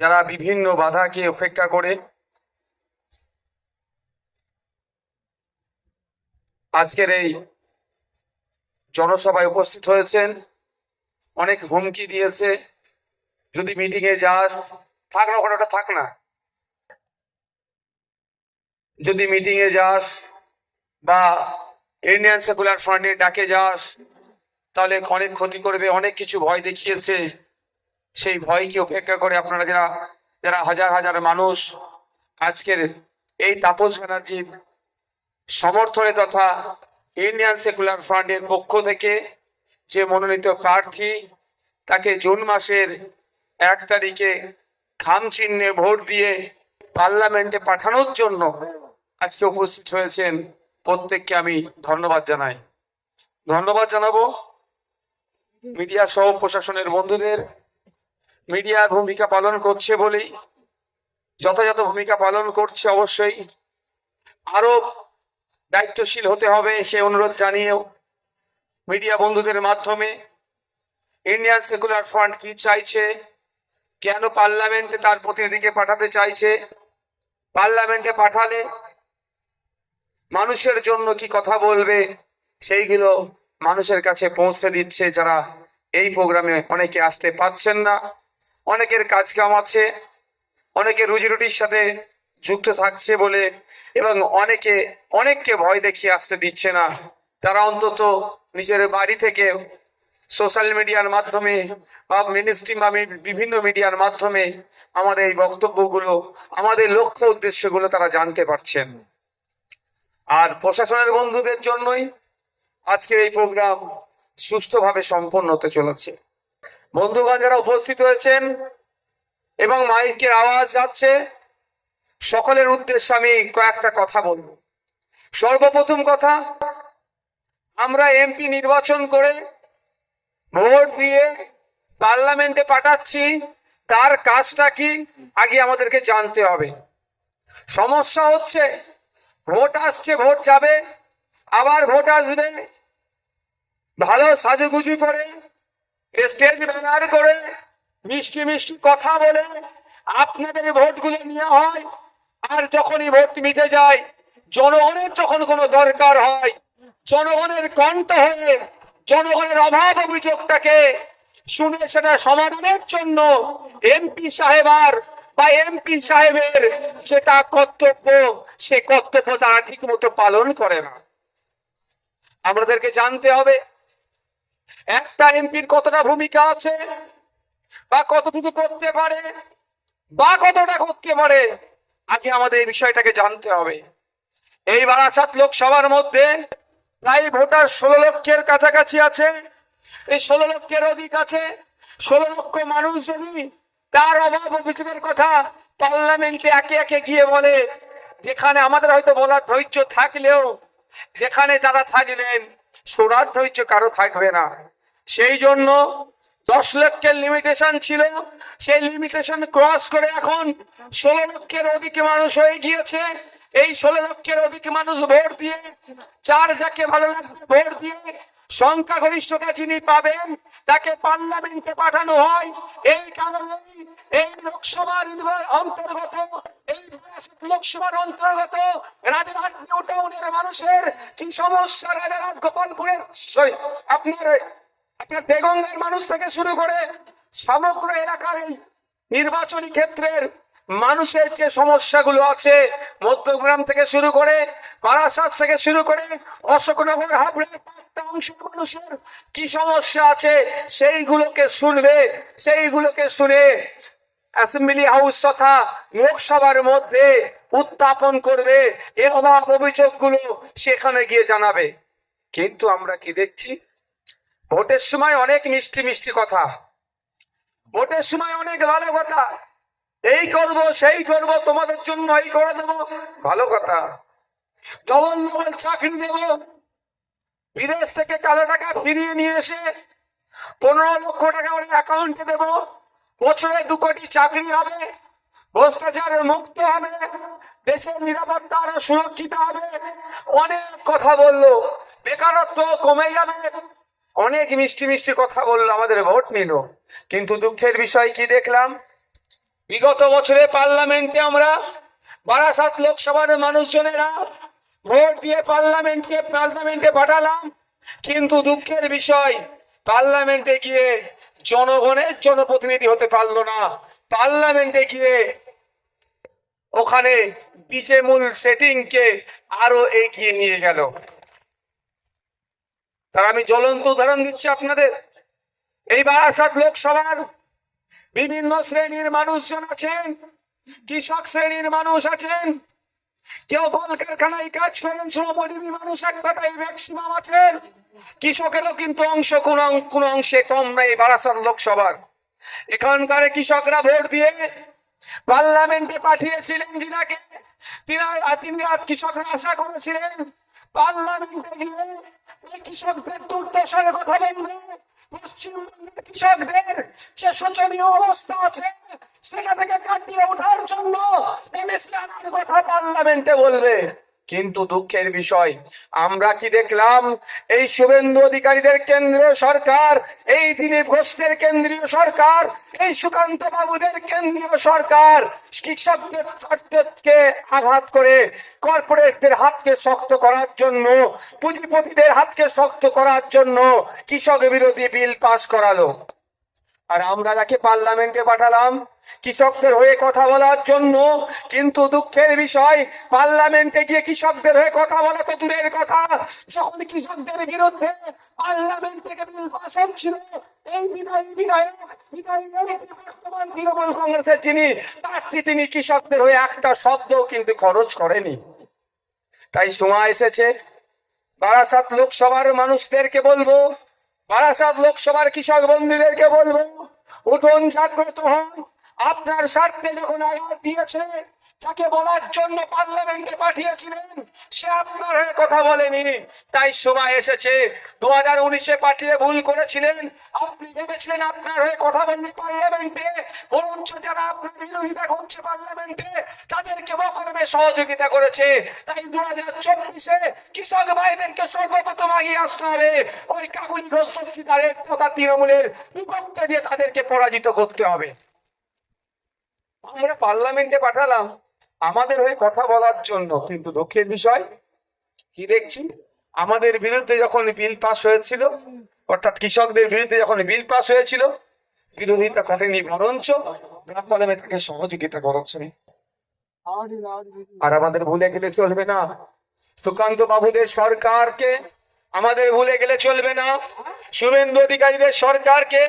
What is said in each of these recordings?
যারা বিভিন্ন বাধাকে উপেক্ষা করে আজকের এই জনসভায় উপস্থিত হয়েছেন, অনেক হুমকি দিয়েছে। যদি মিটিং এ যাস, থাক না ওখানে থাক না। যদি মিটিং এ যাস বা ইন্ডিয়ান সেকুলার ফ্রন্টে ডাকে যাস, তাহলে অনেক ক্ষতি করবে, অনেক কিছু ভয় দেখিয়েছে। সেই ভয়কে উপেক্ষা করে আপনারা যারা যারা হাজার হাজার মানুষ আজকের এই তাপস ব্যানার্জির সমর্থনে তথা ইন্ডিয়ান সেকুলার ফ্রন্টের পক্ষ থেকে যে মনোনীত প্রার্থী, তাকে জুন মাসের এক তারিখে খাম চিহ্নে ভোট দিয়ে পার্লামেন্টে পাঠানোর জন্য আজকে উপস্থিত হয়েছেন। প্রত্যেককে আমি ধন্যবাদ জানাই। ধন্যবাদ জানাব মিডিয়া সহ প্রশাসনের বন্ধুদের মিডিয়ার ভূমিকা পালন করছে বলেই যথাযথ ভূমিকা পালন করছে অবশ্যই। আরও দায়িত্বশীল হতে হবে, সে অনুরোধ জানিয়েও। মিডিয়া বন্ধুদের মাধ্যমে ইন্ডিয়ান সেকুলার ফ্রন্ট কি চাইছে, কেন পার্লামেন্টে তার প্রতিনিধিকে পাঠাতে চাইছে, পার্লামেন্টে পাঠালে মানুষের জন্য কি কথা বলবে, সেইগুলো মানুষের কাছে পৌঁছে দিচ্ছে যারা এই প্রোগ্রামে অনেকে আসতে পাচ্ছেন না। অনেকের কাজ কাম আছে অনেকে রুজি রুটির সাথে যুক্ত থাকছে বলে এবং অনেকে, অনেককে ভয় দেখিয়ে আসতে দিচ্ছে না। তারা অন্তত নিজের বাড়ি থেকে সোশ্যাল মিডিয়ার মাধ্যমে বা মিনিস্ট্রি বা বিভিন্ন মিডিয়ার মাধ্যমে আমাদের এই বক্তব্যগুলো, আমাদের লক্ষ্য উদ্দেশ্যগুলো তারা জানতে পারছেন। আর প্রশাসনের বন্ধুদের জন্যই আজকের এই প্রোগ্রাম সুষ্ঠুভাবে সম্পন্ন হতে চলেছে। বন্ধুগণ যারা উপস্থিত হয়েছেন এবং মাইকের আওয়াজ যাচ্ছে, সকলের উদ্দেশ্যে আমি কয়েকটা কথা বলব। সর্বপ্রথম কথা, আমরা এমপি নির্বাচন করে ভোট দিয়ে পার্লামেন্টে পাঠাচ্ছি, তার কাজটা কি, আগে আমাদেরকে জানতে হবে। সমস্যা হচ্ছে, ভোট আসছে, ভোট যাবে, আবার ভোট আসবে, ভালো সাজুগুজু করে স্টেজ ব্যানার করে মিষ্টি মিষ্টি কথা বলে আপনাদের ভোটগুলো নেওয়া হয়। আর যখনই ভোট মিটে যায়, জনগণের যখন কোনো দরকার হয়, জনগণের কণ্ঠ হয়ে, জনগণের অভাব অভিযোগটাকে শুনে সেটা সমাধানের জন্য এমপি সাহেবার বা এমপি সাহেবের সেটা কর্তব্য, সে কর্তব্য তারা ঠিক মতো পালন করে না। আমাদেরকে জানতে হবে একটা এমপির কতটা ভূমিকা আছে? বা কতটুকু করতে পারে? বা কতটা করতে পারে? আগে আমাদের এই বিষয়টাকে জানতে হবে। এই বারাসাত লোকসভার মধ্যে প্রায় ভোটার ষোলো লক্ষের কাছাকাছি আছে। এই ষোলো লক্ষের অধিক আছে। ষোলো লক্ষ মানুষ যদি তার অভাব অভিযোগের কথা পার্লামেন্টে একে একে গিয়ে বলে, যেখানে আমাদের হয়তো বলার ধৈর্য থাকলেও, যেখানে তারা থাকবেন ধৈর্য কারও থাকবে না। সেই জন্য দশ লক্ষের লিমিটেশন ছিল। সেই লিমিটেশন ক্রস করে এখন ষোলো লক্ষের অধিক মানুষ হয়ে গিয়েছে। এই ষোলো লক্ষের অধিক মানুষ ভোট দিয়ে, চার যাকে ভালো লাগছে ভোট দিয়ে সংখ্যাগরিষ্ঠতা যিনি পাবেন, তাকে পার্লামেন্টে পাঠানো হয়। এই কারণে এই লোকসভার অন্তর্গত, এই লোকসভার অন্তর্গত রাজারহাট মানুষের কি সমস্যা রাজারহাট গোপালপুরের? সরি আপনার আপনার দেগঙ্গার মানুষ থেকে শুরু করে সমগ্র এলাকার এই নির্বাচনী ক্ষেত্রের মানুষের যে সমস্যাগুলো আছে, মধ্যগ্রাম থেকে শুরু করে বারাসাত থেকে শুরু করে অশোকনগর, হাবড়ে অংশের মানুষের কি সমস্যা আছে, সেইগুলোকে শুনবে, সেইগুলোকে শুনে অ্যাসেম্বলি হাউস তথা লোকসভার মধ্যে উত্থাপন করবে। এ অভাব অভিযোগগুলো সেখানে গিয়ে জানাবে। কিন্তু আমরা কি দেখছি? ভোটের সময় অনেক মিষ্টি মিষ্টি কথা। ভোটের সময় অনেক ভালো কথা। এই করব, সেই করব, তোমাদের জন্য এই করে দেব। ভালো কথা। ডবল ডবল চাকরি দেব। বিদেশ থেকে কালো টাকা ফিরিয়ে নিয়ে এসে পনেরো লক্ষ টাকা ওর অ্যাকাউন্টে দেব। বছরে দু কোটি চাকরি হবে। ভ্রষ্টাচারের মুক্ত হবে। দেশের নিরাপত্তা আরও সুরক্ষিত হবে। অনেক কথা বলল। বেকারত্ব কমে যাবে। অনেক মিষ্টি মিষ্টি কথা বলল। আমাদের ভোট নিল। কিন্তু দুঃখের বিষয় কি দেখলাম? বিগত বছরে পার্লামেন্টে আমরা বারাসাত লোকসভার মানুষজনেরা ভোট দিয়ে পার্লামেন্টকে পার্লামেন্টে পাঠালাম। কিন্তু দুঃখের বিষয়, পার্লামেন্টে গিয়ে জনগণের জনপ্রতিনিধি হতে পারল না। পার্লামেন্টে গিয়ে ওখানে বিজে মূল সেটিংকে আরও এগিয়ে নিয়ে গেল। তার আমি জ্বলন্ত উদাহরণ দিচ্ছি আপনাদের। এই বারাসাত লোকসভার বিভিন্ন শ্রেণির মানুষজন আছেন, কৃষক শ্রেণির মানুষ আছেন, কেউ কলকারখানায় কাজ করেন, শ্রমজীবী মানুষ এক কথায় ম্যাক্সিমাম আছেন, কৃষকেরও কিন্তু অংশ কোন কোন অংশে কম নেই বারাসাত লোকসভার। এখানকার কৃষকরা ভোট দিয়ে পার্লামেন্টে পাঠিয়েছিলেন যিনাকে তিনি কৃষকরা আশা করেছিলেন, পার্লামেন্টে গিয়ে কৃষকদের দুর্দশার কথা বলবে, পশ্চিমবঙ্গের কৃষকদের যে শোচনীয় অবস্থা আছে, সেটা থেকে কাটিয়ে ওঠার জন্য এমএসকে আনার কথা পার্লামেন্টে বলবে। কিন্তু দুঃখের বিষয়, আমরা কি দেখলাম? এই শুভেন্দু অধিকারীদের কেন্দ্রীয় সরকার, এই দিলীপ ঘোষদের কেন্দ্রীয় সরকার, এই সুকান্ত বাবুদের কেন্দ্রীয় সরকার কৃষকদের স্বার্থকে আঘাত করে কর্পোরেটদের হাতকে শক্ত করার জন্য, পুঁজিপতিদের হাতকে শক্ত করার জন্য কৃষক বিরোধী বিল পাশ করালো। আর আমরা যাকে পার্লামেন্টে পাঠালাম, কৃষকদের হয়ে কথা বলার জন্য, কিন্তু দুঃখের বিষয়, পার্লামেন্টে গিয়ে কৃষকদের হয়ে কথা বলা তো দূরের কথা। যখন কৃষকদের বিরুদ্ধে পার্লামেন্ট থেকে বিল হচ্ছিল, এই বিধায়ক বর্তমান তৃণমূল কংগ্রেসের যিনি প্রার্থী তিনি কৃষকদের হয়ে একটা শব্দও কিন্তু খরচ করেনি। তাই সময় এসেছে। বারাসাত লোকসভার মানুষদেরকে বলব বারাসাত লোকসভার কৃষক বন্ধুদেরকে বলব উঠুন জাগ্রত হন। আপনার স্বার্থে যখন আঘাত দিয়েছে যাকে বলার জন্য পার্লামেন্টে পাঠিয়েছিলেন। সে আপনার হয়ে কথা বলেনি। তাই সময় এসেছে। দু হাজার উনিশে পাঠিয়ে ভুল করেছিলেন। আপনি ভেবেছিলেন আপনার হয়ে কথা বলবে পার্লামেন্টে। বরঞ্চ যারা আপনার বিরোধিতা করছে পার্লামেন্টে, তাদেরকে বকরমে সহযোগিতা করেছে। তাই দু হাজার চব্বিশে কৃষক ভাইদেরকে সর্বপ্রথম আগিয়ে আসতে হবে। ওই কাকুলি ঘোষ তথা তৃণমূলের বিপক্ষে দিয়ে তাদেরকে পরাজিত করতে হবে। আমরা পার্লামেন্টে পাঠালাম। আমাদের হয়ে কথা বলার জন্য কিন্তু দুঃখের বিষয়, কি দেখছি? আমাদের বিরুদ্ধে যখন বিল পাস হয়েছিল, অর্থাৎ কৃষকদের বিরুদ্ধে যখন বিল পাস হয়েছিল, বিরোধিতা করেনি বরঞ্চ কলমে তাকে সহযোগিতা করেছে। আর আমাদের ভুলে গেলে চলবে না। সুকান্ত বাবুদের সরকারকে আমাদের ভুলে গেলে চলবে না। শুভেন্দু অধিকারীদের সরকারকে,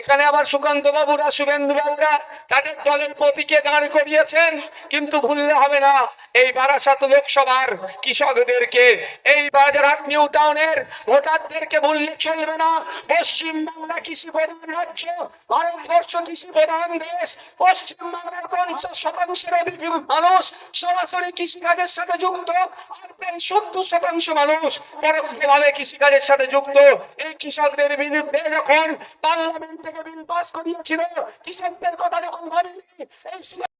এখানে আবার সুকান্ত বাবুরা, শুভেন্দু বাবুরা তাদের দলের প্রতীকে দাঁড় করিয়েছেন, কিন্তু ভুললে হবে না। এই বারাসাত লোকসভার কৃষকদেরকে, এই বাজারহাট নিউ টাউনের ভোটারদেরকে ভুললে চলবে না। পশ্চিম বাংলা কৃষি প্রধান রাজ্য, ভারতবর্ষ কৃষি প্রধান দেশ পশ্চিম বাংলার পঞ্চাশ শতাংশের অধিক মানুষ সরাসরি কৃষিকাজের সাথে যুক্ত, আর প্রায় সত্তর শতাংশ মানুষ পরোক্ষভাবে কৃষিকাজের সাথে যুক্ত, এই কৃষকদের বিরুদ্ধে যখন পার্লামেন্ট থেকে বিল পাস করিয়েছিল কৃষকদের কথা যখন ভাবেনি, এই